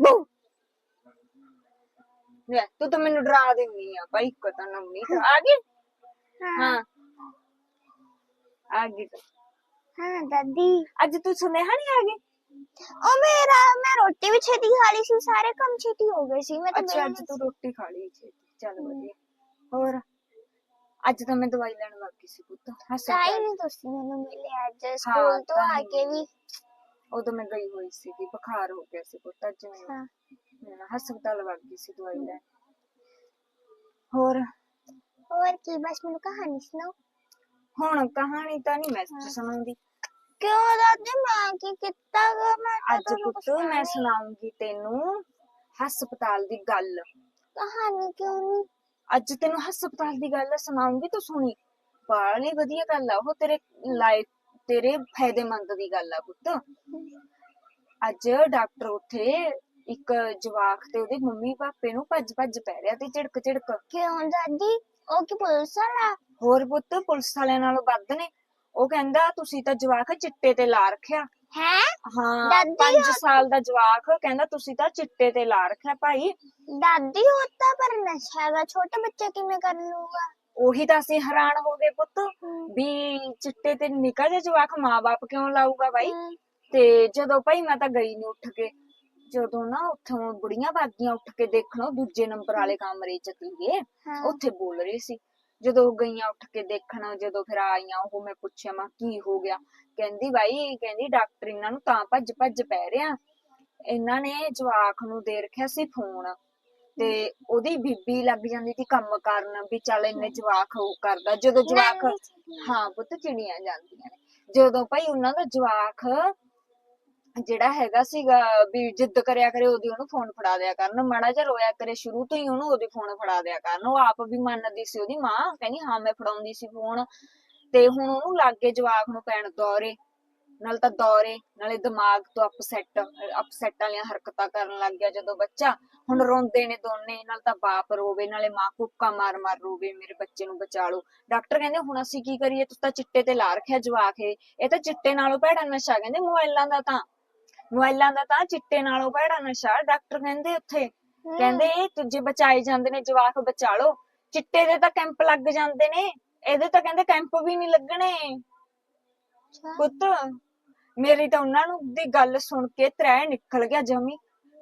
ਬੂ। ਲੈ ਤੂੰ ਤਾਂ ਮੈਨੂੰ ਡਰਾ ਦਿੰਦੀ ਆ ਭਾਈ ਇੱਕ ਤਾਂ ਤਾਂ ਆ ਗਈ? ਹਾਂ। ਆ ਗਈ। ਤੂੰ। ਹਾਂ ਦਾਦੀ। ਅੱਜ ਤੂੰ ਸੁਨੇਹਾ ਨਹੀਂ ਆ ਗਈ? ਉਹ ਮੇਰਾ ਮੈਂ ਰੋਟੀ ਵੀ ਛੇਤੀ ਖਾ ਲਈ ਸੀ ਸਾਰੇ ਕੰਮ ਛੇਤੀ ਹੋ ਗਏ ਸੀ ਮੈਂ ਤਾਂ ਅੱਛਾ ਅੱਜ ਤੂੰ ਰੋਟੀ ਖਾ ਲਈ ਛੇਤੀ। ਚੱਲ ਵਧੀਆ। ਹੋਰ? ਅੱਜ ਤਾਂ ਮੈਂ ਦਵਾਈ ਲੈਣ ਲੱਗ ਗਈ ਸੀ ਪੁੱਤ। ਹਸਪਤਾਲ ਤਾਈ ਨਹੀਂ ਤੁਸੀਂ ਮੈਨੂੰ ਮਿਲੇ ਅੱਜ ਸਕੂਲ ਤੋਂ ਆ ਕੇ ਵੀ। ਉਦੋਂ ਮੈਂ ਗਈ ਹੋਈ ਸੀ ਬੁਖਾਰ ਹੋ ਗਿਆ ਸੀ ਪੁੱਤ ਹਾਂ ਮੈਂ ਹਸਪਤਾਲ ਵਗ ਗਈ ਸੀ ਦਵਾਈ ਲੈਣ। ਹੋਰ? ਹੋਰ ਕੀ ਬਸ ਮੈਨੂੰ ਕਹਾਣੀ ਸੁਣਾਓ। ਹੁਣ ਕਹਾਣੀ ਤਾਂ ਨਹੀਂ ਮੈਂ ਸੁਣਾਉਂਦੀ। ਕਿਉਂ ਦਾਦੀ ਮੈਂ ਕੀ ਕੀਤਾ ਗਾ? ਮੈਂ ਤਾਂ ਅੱਜ ਤੁਹਾਨੂੰ ਪੁੱਤ ਕੁਛ ਮੈਂ ਸੁਣਾਉਂਗੀ ਤੈਨੂੰ ਹਸਪਤਾਲ ਦੀ ਗੱਲ। ਕਹਾਣੀ ਕਿਉਂ ਨਹੀਂ? ਅੱਜ ਤੈਨੂੰ ਹਸਪਤਾਲ ਦੀ ਗੱਲ ਸੁਣਾਉਂਗੀ ਤੂੰ ਸੁਣੀ। ਬਾਲੀ ਵਧੀਆ ਗੱਲ ਆ ਉਹ ਤੇਰੇ ਲਾਈਫ ਤੇਰੇ ਫਾਇਦੇਮੰਦ ਦੀ ਗੱਲ ਆ ਪੁੱਤ। ਅੱਜ ਡਾਕਟਰ ਉੱਥੇ ਇੱਕ ਜਵਾਕ ਤੇ ਉਹਦੇ ਮੰਮੀ ਪਾਪੇ ਨੂੰ ਭੱਜ ਭੱਜ ਪੈ ਰਿਹਾ ਤੇ ਝਿੜਕ ਝਿੜਕ ਕਿਉਂ ਦਾਦੀ? ਉਹ ਕੀ ਪੁਲਿਸ ਵਾਲਾ? ਹੋਰ ਪੁੱਤ ਪੁਲਿਸ ਵਾਲਿਆਂ ਨਾਲੋਂ ਵੱਧ ਨੇ। ਉਹ ਕਹਿੰਦਾ ਤੁਸੀਂ ਤਾਂ ਜਵਾਕ ਚਿੱਟੇ ਤੇ ਲਾ ਰੱਖਿਆ। ਹੈ? ਹਾਂ ਦਾਦੀ 5 ਸਾਲ ਦਾ ਜਵਾਕ ਕਹਿੰਦਾ ਤੁਸੀਂ ਤਾਂ ਚਿੱਟੇ ਤੇ ਲਾ ਰੱਖਿਆ ਭਾਈ। ਦਾਦੀ ਹੋਤਾ ਪਰ ਨਸ਼ਾ ਹੈਗਾ। ਛੋਟਾ ਬੱਚਾ ਕਿਵੇਂ ਕਰ ਲੂਗਾ ਉਹੀ ਤਾਂ ਅਸੀਂ ਹੈਰਾਨ ਹੋ ਗਏ ਪੁੱਤ ਵੀ ਚਿੱਟੇ ਤੇ ਨਿਕਲ ਜਾ ਜਵਾਕ ਮਾਂ-ਬਾਪ ਕਿਉਂ ਲਾਊਗਾ ਬਾਈ? ਤੇ ਜਦੋਂ ਭਾਈ ਮੈਂ ਤਾਂ ਗਈ ਨਹੀਂ ਉੱਠ ਕੇ ਜਦੋਂ ਨਾ ਉੱਥੋਂ ਬੁੜੀਆਂ ਬਾਗੀਆਂ ਉੱਠ ਕੇ ਦੇਖਣੋਂ ਦੂਜੇ ਨੰਬਰ ਵਾਲੇ ਕਮਰੇ ਚ ਸੀਗੇ। ਉੱਥੇ ਬੋਲ ਰਹੀ ਸੀ। ਜਦੋਂ ਉਹ ਗਈਆਂ ਉੱਠ ਕੇ ਦੇਖਣ ਜਦੋਂ ਫਿਰ ਆਈਆਂ ਉਹ ਮੈਂ ਪੁੱਛਿਆ ਮੈਂ ਕੀ ਹੋ ਗਿਆ? ਕਹਿੰਦੀ ਬਾਈ ਕਹਿੰਦੀ ਡਾਕਟਰ ਇਹਨਾਂ ਨੂੰ ਤਾਂ ਭੱਜ ਭੱਜ ਪੈ ਰਿਹਾ। ਇਹਨਾਂ ਨੇ ਜਵਾਕ ਨੂੰ ਦੇ ਰੱਖਿਆ ਸੀ ਫੋਨ। ਤੇ ਉਹਦੀ ਬੀਬੀ ਲੱਗ ਜਾਂਦੀ ਸੀ ਕੰਮ ਕਰਨ ਵੀ ਚੱਲ ਇੰਨੇ ਜਵਾਕ ਉਹ ਕਰਦਾ ਜਦੋਂ ਜਵਾਕ। ਹਾਂ ਪੁੱਤ ਚਿੜੀਆਂ ਜਾਂਦੀਆਂ ਨੇ। ਜਦੋਂ ਭਾਈ ਉਹਨਾਂ ਦਾ ਜਵਾਕ ਜਿਹੜਾ ਹੈਗਾ ਸੀਗਾ ਵੀ ਜਿੱਦ ਕਰਿਆ ਕਰੇ ਉਹਦੀ ਉਹਨੂੰ ਫੋਨ ਫੜਾ ਦਿਆ ਕਰਨ। ਮਾੜਾ ਜਿਹਾ ਰੋਇਆ ਕਰੇ ਸ਼ੁਰੂ ਤੋਂ ਹੀ ਉਹਨੂੰ ਉਹਦੀ ਫੋਨ ਫੜਾ ਦਿਆ ਕਰਨ। ਉਹ ਆਪ ਵੀ ਮੰਨਦੀ ਸੀ ਉਹਦੀ ਮਾਂ ਕਹਿੰਦੀ ਹਾਂ ਮੈਂ ਫੜਾਉਂਦੀ ਸੀ ਫੋਨ ਤੇ ਹੁਣ ਉਹਨੂੰ ਲੱਗੇ ਜਵਾਕ ਨੂੰ ਪੈਣ ਦੌਰੇ। ਨਾਲ ਤਾਂ ਦੌਰੇ ਨਾਲੇ ਦਿਮਾਗ ਤੋਂ ਅਪਸੈਟ ਅਪਸੈਟ ਵਾਲੀਆਂ ਹਰਕਤਾਂ ਕਰਨ ਲੱਗ ਗਿਆ ਜਦੋਂ ਬੱਚਾ। ਹੁਣ ਰੋਂਦੇ ਨੇ ਦੋਨੇ ਨਾਲ ਤਾਂ ਬਾਪ ਰੋਵੇ ਨਾਲੇ ਮਾਂ ਕੁੱਕਾ ਮਾਰ ਮਾਰ ਰੋਵੇ ਮੇਰੇ ਬੱਚੇ ਨੂੰ ਬਚਾ ਲਓ। ਡਾਕਟਰ ਕਹਿੰਦੇ ਹੁਣ ਅਸੀਂ ਕੀ ਕਰੀਏ? ਤੁਸੀਂ ਤਾਂ ਚਿੱਟੇ ਤੇ ਲਾ ਰੱਖਿਆ ਜਵਾਕ ਇਹ। ਇਹ ਤਾਂ ਚਿੱਟੇ ਨਾਲੋਂ ਭੈੜਾ ਨਸ਼ਾ। ਕਹਿੰਦੇ ਮੋਬਾਈਲਾਂ ਦਾ ਤਾਂ ਮੋਬਾਈਲਾਂ ਦਾ ਤਾਂ ਚਿੱਟੇ ਨਾਲੋਂ ਭੈੜਾ ਨਸ਼ਾ। ਡਾਕਟਰ ਕਹਿੰਦੇ ਉੱਥੇ ਕਹਿੰਦੇ ਇਹ ਤੁਝੇ ਬਚਾਏ ਜਾਂਦੇ ਨੇ ਜਵਾਕ ਬਚਾ ਲਓ। ਚਿੱਟੇ ਦੇ ਤਾਂ ਕੈਂਪ ਲੱਗ ਜਾਂਦੇ ਨੇ। ਇਹਦੇ ਤਾਂ ਕਹਿੰਦੇ ਕੈਂਪ ਵੀ ਨਹੀਂ ਲੱਗਣੇ। ਪੁੱਤ ਮੇਰੀ ਤਾਂ ਉਹਨਾਂ ਨੂੰ ਦੀ ਗੱਲ ਸੁਣ ਕੇ ਤ੍ਰੈ ਨਿਕਲ ਗਿਆ ਜਮੀ।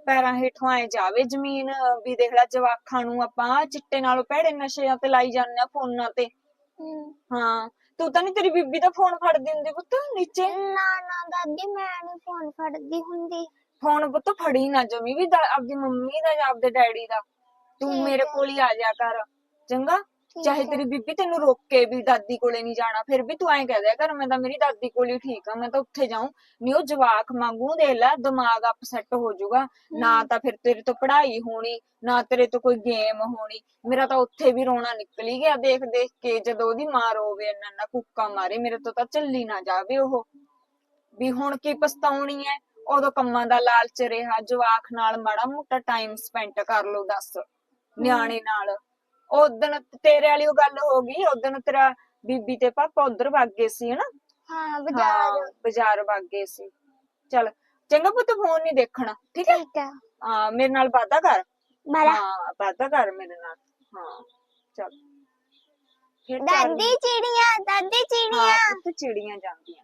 ਪੈਰਾਂ ਹੇਠੋਂ ਆਏ ਜਾਵੇ ਜ਼ਮੀਨ ਵੀ ਦੇਖ ਲੈ ਜਵਾਖਾਂ ਨੂੰ ਆਪਾਂ ਚਿੱਟੇ ਨਾਲੋਂ ਭੈੜੇ ਨਸ਼ਿਆਂ ਤੇ ਲਾਈ ਜਾਂਦੇ ਆ ਫੋਨਾਂ ਤੇ। ਹਾਂ। ਤੂੰ ਤਾਂ ਨਹੀਂ ਤੇਰੀ ਬੀਬੀ ਦਾ ਫੋਨ ਫੜਦੀ ਹੁੰਦੀ ਪੁੱਤ ਨੀਚੇ? ਨਾ ਨਾ ਦਾਦੀ ਮੈਂ ਨਹੀਂ ਫੋਨ ਫੜਦੀ ਹੁੰਦੀ। ਫੋਨ ਪੁੱਤ ਫੜੀ ਨਾ ਜਮੀ ਵੀ ਆਪਦੀ ਮੰਮੀ ਦਾ ਜਾਂ ਆਪਦੇ ਡੈਡੀ ਦਾ। ਤੂੰ ਮੇਰੇ। ਕੋਲ ਹੀ ਆ ਜਾ ਕਰ। ਚੰਗਾ? ਚਾਹੇ। ਤੇਰੀ ਬੀਬੀ ਤੈਨੂੰ ਰੋਕੇ ਵੀ ਦਾਦੀ ਕੋਲੇ ਨਹੀਂ ਜਾਣਾ ਫਿਰ ਵੀ ਤੂੰ ਐਂ ਕਹਿ ਦਿਆ ਕਰ ਮੈਂ ਤਾਂ ਮੇਰੀ ਦਾਦੀ ਕੋਲ ਹੀ ਠੀਕ ਆ ਮੈਂ ਤਾਂ ਉੱਥੇ ਜਾਊਂ। ਨਹੀਂ ਉਹ ਜਵਾਕ ਮੰਗੂ ਦੇ ਲੈ ਦਿਮਾਗ ਅਪਸੈਟ ਹੋ ਜਾਊਗਾ। ਨਾ ਤਾਂ ਫਿਰ ਤੇਰੇ ਤੋਂ ਪੜ੍ਹਾਈ ਹੋਣੀ ਨਾ ਤੇਰੇ ਤੋਂ ਕੋਈ ਗੇਮ ਹੋਣੀ। ਮੇਰਾ ਤਾਂ ਉੱਥੇ ਵੀ ਰੋਣਾ ਨਿਕਲ ਹੀ ਗਿਆ ਦੇਖ ਦੇਖ ਕੇ ਜਦੋਂ ਉਹਦੀ ਮਾਂ ਰੋਵੇ ਇੰਨਾ ਨਾ ਕੁੱਕਾ ਮਾਰੇ ਮੇਰੇ ਤੋਂ ਤਾਂ ਚੱਲੀ ਨਾ ਜਾਵੇ ਉਹ। ਵੀ ਹੁਣ ਕੀ ਪਛਤਾਉਣੀ ਐ? ਉਦੋਂ ਕੰਮਾਂ ਦਾ ਲਾਲਚ ਰਿਹਾ ਜਵਾਕ ਨਾਲ ਮਾੜਾ ਮੋਟਾ ਟਾਈਮ ਸਪੈਂਡ ਕਰ ਲਓ ਦੱਸ ਨਿਆਣੇ ਨਾਲ। ਉਦਣ ਤੇਰੇ ਵਾਲੀ ਉਹ ਗੱਲ ਹੋ ਗਈ ਉਦਣ ਤੇਰਾ ਬੀਬੀ ਤੇ ਪਾਪਾ ਉਧਰ ਵਗ ਗਏ ਸੀ ਹਨਾ? ਹਾਂ ਬਾਜ਼ਾਰ। ਹਾਂ, ਬਾਜ਼ਾਰ ਵਗ ਗਏ ਸੀ। ਚਲ ਚੰਗਾ ਪੁੱਤ ਫੋਨ ਨਹੀਂ ਦੇਖਣਾ ਠੀਕ ਹੈ? ਠੀਕ ਆ ਹਾਂ ਮੇਰੇ ਨਾਲ ਵਾਦਾ ਕਰ। ਬਾਲਾ ਹਾਂ ਵਾਦਾ ਕਰ ਮੇਰੇ ਨਾਲ। ਹਾਂ ਚਲ। ਫਿਰ। ਦਾਦੀ ਚਿੜੀਆਂ ਦਾਦੀ ਹਾਂ ਚਿੜੀਆਂ ਚਿੜੀਆਂ ਜਾਂਦੀਆਂ।